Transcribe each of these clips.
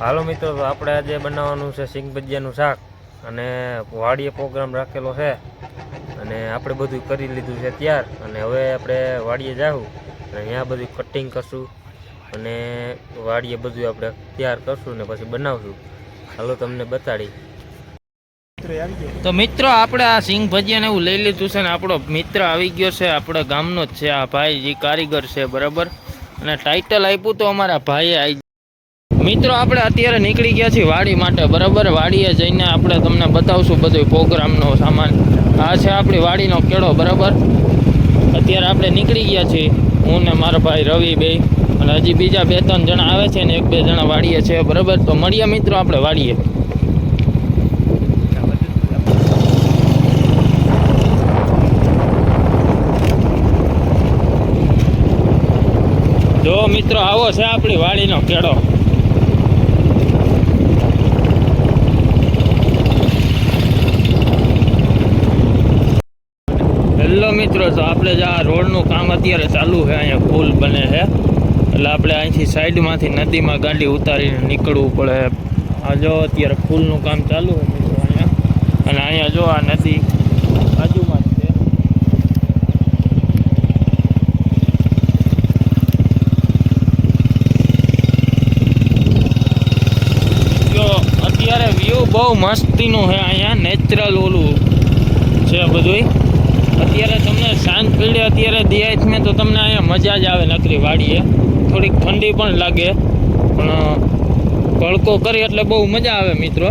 હાલો મિત્રો, તો આપણે આજે બનાવવાનું છે સિંગ ભજીયાનું શાક. અને વાડીએ પ્રોગ્રામ રાખેલો છે. અને આપણે બધું કરી લીધું છે ત્યાર. અને હવે આપણે વાડીએ જાવું અને અહીંયા બધું કટિંગ કરશું. અને વાડીએ બધું આપણે તૈયાર કરશું ને પછી બનાવશું. હાલો તમને બતાડી. તો મિત્રો, આપણે આ સિંગ ભજીયાને એવું લઈ લીધું છે ને, આપણો મિત્ર આવી ગયો છે, આપણા ગામનો જ છે આ ભાઈ, જે કારીગર છે, બરાબર? અને ટાઇટલ આપ્યું તો અમારા ભાઈએ આવી મિત્રો, આપણે અત્યારે નીકળી ગયા છીએ વાડી માટે, બરાબર? વાડીએ જઈને આપણે તમને બતાવશું બધું પ્રોગ્રામનો સામાન. આ છે આપણી વાડીનો કેળો, બરાબર? અત્યારે આપણે નીકળી ગયા છીએ. હું ને મારા ભાઈ રવિ બે, અને હજી બીજા બે ત્રણ જણા આવે છે ને એક બે જણા વાડીએ છે, બરાબર? તો મળીએ મિત્રો આપણે વાડીએ. જો મિત્રો, આવો છે આપણી વાડીનો કેળો. હેલો મિત્રો, તો આપણે જે આ રોડનું કામ અત્યારે ચાલુ છે, અહીંયા પુલ બને છે. એટલે આપણે અહીંથી સાઈડમાંથી નદીમાં ગાડી ઉતારીને નીકળવું પડે. આ જો અત્યારે પુલનું કામ ચાલુ છે મિત્રો અહીંયા. અને અહીંયા જો આ નદી બાજુમાં છે. જો અત્યારે વ્યૂ બહુ મસ્તીનું છે, અહીંયા નેચરલ ઓલું છે બધુંય. અત્યારે તમને શાંત પીડે, અત્યારે દિયાત મેં તો તમને અહીંયા મજા જ આવે નકરી વાડીએ. થોડીક ઠંડી પણ લાગે. પણ ભડકો કરી એટલે બહુ મજા આવે મિત્રો.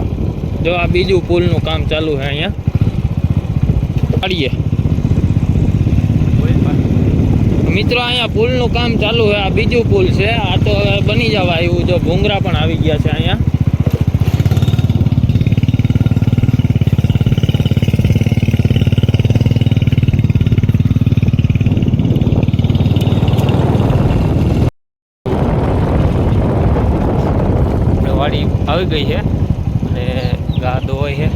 જો આ બીજું પુલનું કામ ચાલુ છે અહીંયા. વાડીએ. મિત્રો, અહીંયા પુલનું કામ ચાલુ છે. આ બીજું પુલ છે. આ તો હવે બની જવા એવું જો ભૂંગરા પણ આવી ગયા છે અહીંયા આપણે વાડી આવી ગઈ છે અને ગા દોવાય છે.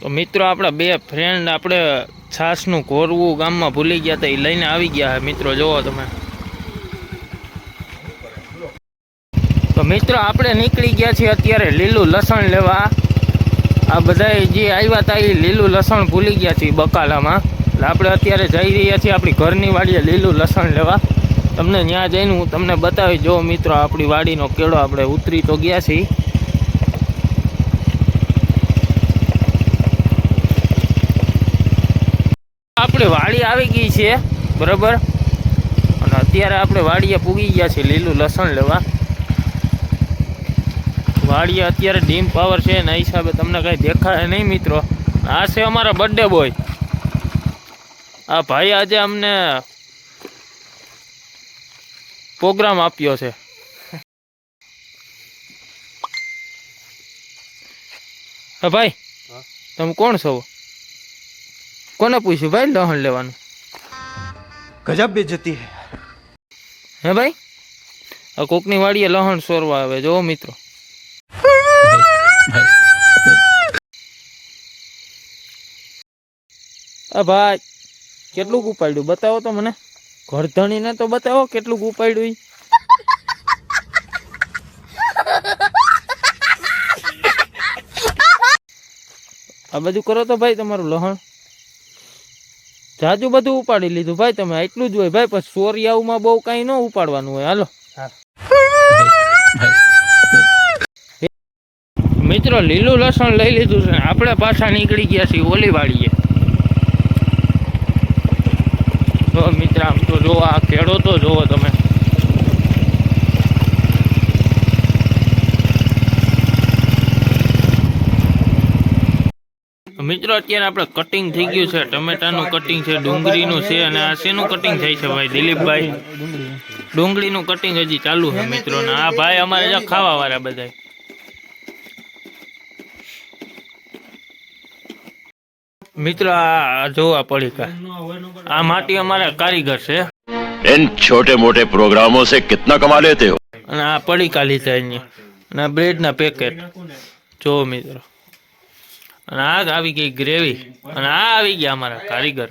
તો મિત્રો, આપણા બે ફ્રેન્ડ આપણે છાસનું કોરવું ગામમાં ભૂલી ગયા હતા, એ લઈને આવી ગયા છે. મિત્રો જોવો તમે. તો મિત્રો, આપણે નીકળી ગયા છીએ અત્યારે લીલું લસણ લેવા. આ બધા જે આવ્યા હતા, એ લીલું લસણ ભૂલી ગયા છે બકાલામાં. એટલે આપણે અત્યારે જઈ રહ્યા છીએ આપણી ઘરની વાડીએ લીલું લસણ લેવા. તમને ત્યાં જઈને હું તમને બતાવી, જો મિત્રો આપણી વાડીનો કેળો આપણે ઉતરી તો ગયા છીએ. આપણે વાડી આવી ગઈ છે, બરાબર? અને અત્યારે આપણે વાડીએ પૂગી ગયા છીએ લીલું લસણ લેવા. વાડીએ અત્યારે ડીમ પાવર છે એના હિસાબે તમને કાંઈ દેખાય નહીં મિત્રો. આ છે અમારા બર્થડે બોય આ ભાઈ આજે અમને પ્રોગ્રામ આપ્યો છે. ભાઈ તમે કોણ છો? કોને પૂછ્યું ભાઈ લોહણ લેવાનું? ગજબ બેજતી હે. હે ભાઈ આ કોકની વાડીએ લહણ સોરવા આવે જો મિત્રો. આ ભાઈ કેટલું ઉપાડ્યું? બતાવો તો મને. ઘરધણીને તો બતાવો કેટલું ઉપાડ્યું આ બધું કરો તો ભાઈ તમારું લહણ. જાજુ બધું ઉપાડી લીધું. ભાઈ તમે એટલું જ હોય. ભાઈ પછી સોરિયાઓમાં બહુ કાંઈ ન ઉપાડવાનું હોય. હાલો. મિત્રો લીલું લસણ લઈ લીધું છે. આપણે પાછા નીકળી ગયા છીએ ઓલી વાડીએ જો આમ તો જુઓ, આ ખેડૂતો જુઓ તમે. મિત્રો, અત્યારે આપણે કટિંગ થઈ ગયું છે. ટમેટાનું કટિંગ છે, ડુંગળીનું છે અને આ શેનું કટિંગ થાય છે ભાઈ, દિલીપભાઈ? ડુંગળીનું કટિંગ હજી ચાલુ છે, મિત્રો, ને આ ભાઈ અમારે ખાવા વાળા બધા મિત્રો આ જો આ પડીકા આ માટી અમારા કારીગર છે इन छोटे मोटे प्रोग्रामों से कितना कमा लेते हो અને આ પડીકા લીધા અહીંયા અને આ બ્રેડના પેકેટ જો મિત્રો અને આ આવી ગઈ ગ્રેવી અને આ આવી ગયા અમારા કારીગર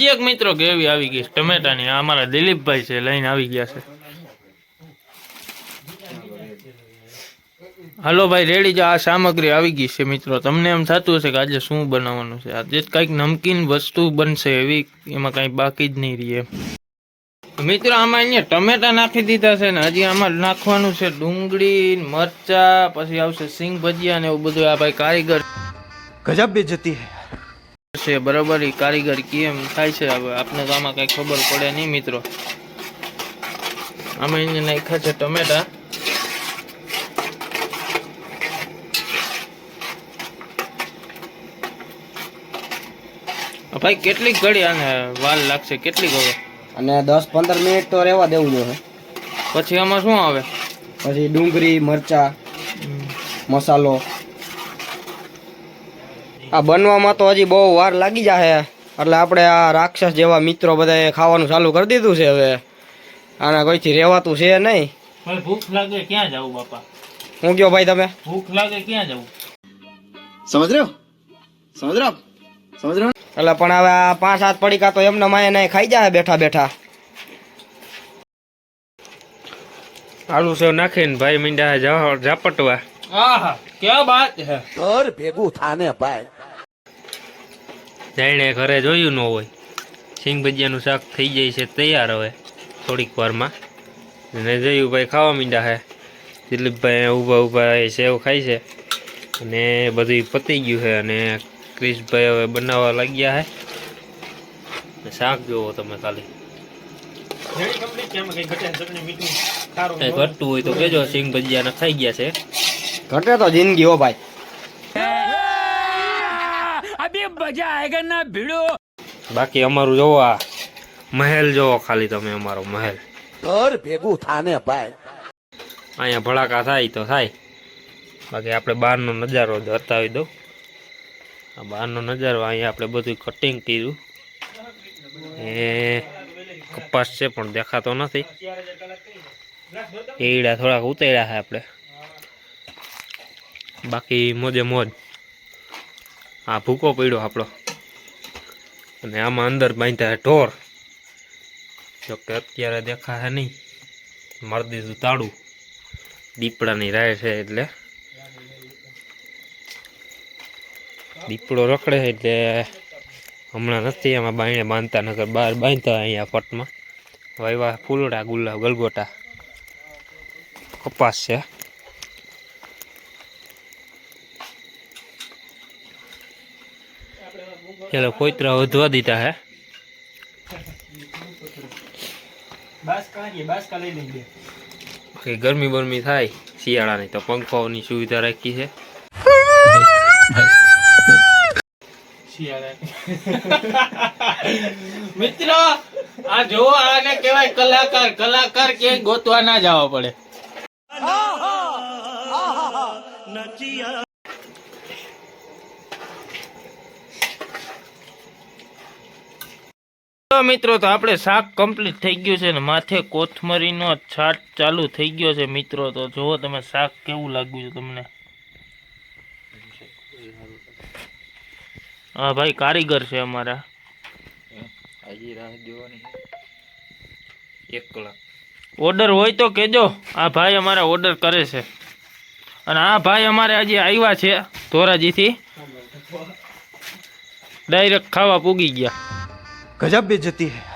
એક મિત્રો ગ્રેવી આવી ગઈ છે ટમેટાની આ અમારા દિલીપભાઈ છે લઈને આવી ગયા છે હાલો ભાઈ રેડી જો આ સામગ્રી આવી ગઈ છે મિત્રો. તમને એમ થતું હશે કે આજે શું બનાવવાનું છે? આજે કંઈક નમકીન વસ્તુ બનશે એવી એમાં કંઈ બાકી જ નહીં રહે. મિત્રો આમાં અહીંયા ટમેટા નાખી દીધા છે ને હજી આમાં નાખવાનું છે ડુંગળી મરચા પછી આવશે સિંગ ભજીયા ને એવું બધું. આ ભાઈ કારીગર ગજબ બેજતી છે બરાબર એ કારીગર કેમ થાય છે? હવે આપને તો આમાં કંઈ ખબર પડે નહીં મિત્રો. આમાં અહીંયા નાખ્યા છે ટમેટા. ભાઈ કેટલી ઘડી આને વાલ લાગશે કેટલી ઘડી અને દસ પંદર મિનિટ તો રહેવા દેવું જોઈએ. પછી આમાં શું આવે? પછી ડુંગળી મરચા મસાલો. આ બનવામાં તો હજી બહુ વાર લાગી જશે એટલે આપણે આ રાક્ષસ જેવા મિત્રો બધાએ ખાવાનું ચાલુ કરી દીધું છે હવે. આના કોઈથી રહેવાતું છે નહીં. ભૂખ લાગે ક્યાં જવું બાપા? હું કયો ભાઈ તમે? ભૂખ લાગે ક્યાં જવું સમજ રહ્યો? સમજ રહ્યો? સમજ રહ્યો એટલે પણ હવે આ પાંચ સાત પડીકા તો એમને માય નહીં ખાઈ જાય બેઠા બેઠા. આલુ સેવ નાખીને ભાઈ મીંડા જા- ઝાપટવા. આહા ક્યાં બાત હે? જાણે ઘરે જોયું ન હોય. સિંગ ભજીયાનું શાક થઈ જાય છે તૈયાર હવે થોડીક વારમાં. અને જયુભાઈ ખાવા મીંડા હે. દિલીપભાઈ ઊભા ઊભા સેવ ખાય છે. અને બધું પતી ગયું છે અને ક્રિશભાઈ હવે બનાવવા લાગ્યા છે શાક જોવો તમે ખાલી. ઘટતું હોય તો કેજો સિંગ ભજીયાના ખાઈ ગયા છે. ઘટે તો જિંદગી હો ભાઈ. બાકી અમારું જોવો આ મહેલ જોવો ખાલી તમે અમારો મહેલ. ઘર ભેગું થાને ભાઈ. અહીંયા ભડાકા થાય તો થાય. બાકી આપણે બહારનો નજારો જ બતાવી દઉં. આ બહારનો નજારો, અહીંયા આપણે બધું કટિંગ કર્યું. એ કપાસ છે પણ દેખાતો નથી. એડા થોડાક ઉતર્યા છે આપણે. બાકી મોજે મોજ. આ ભૂકો પડ્યો આપણો. અને આમાં અંદર બાંધ્યા ઢોર. જોકે અત્યારે દેખાશે નહીં. મરદી તાળું. દીપડાની રાય છે એટલે. દીપડો રખડે છે એટલે હમણાં નથી એમાં બાયણે બાંધતા નગર બહાર બાંધતા અહીંયા પટમાં. વાયવા ફૂલડા ગુલાબ ગલગોટા. કપાસ છે. ચાલો કોઈતરા વધવા દીધા હે? બાકી ગરમી બરમી થાય શિયાળાની તો પંખાઓની સુવિધા રાખી છે. મિત્રો, આ જો આને કહેવાય કલાકાર. કલાકાર કે ગોતવા ના જવા પડે. મિત્રો, તો આપણે શાક કમ્પ્લીટ થઈ ગયું છે ને માથે કોથમરીનો છાટ ચાલુ થઈ ગયો છે મિત્રો, તો જુઓ તમે શાક કેવું લાગ્યું છે તમને? હા ભાઈ કારીગર છે અમારા. હજી રાહ જોવાની એક કલાક. ઓર્ડર હોય તો કહેજો. આ ભાઈ અમારા ઓર્ડર કરે છે. અને આ ભાઈ અમારે હજી આવ્યા છે ધોરાજીથી. ડાયરેક્ટ ખાવા પૂગી ગયા. ગજબ બેજતી હે.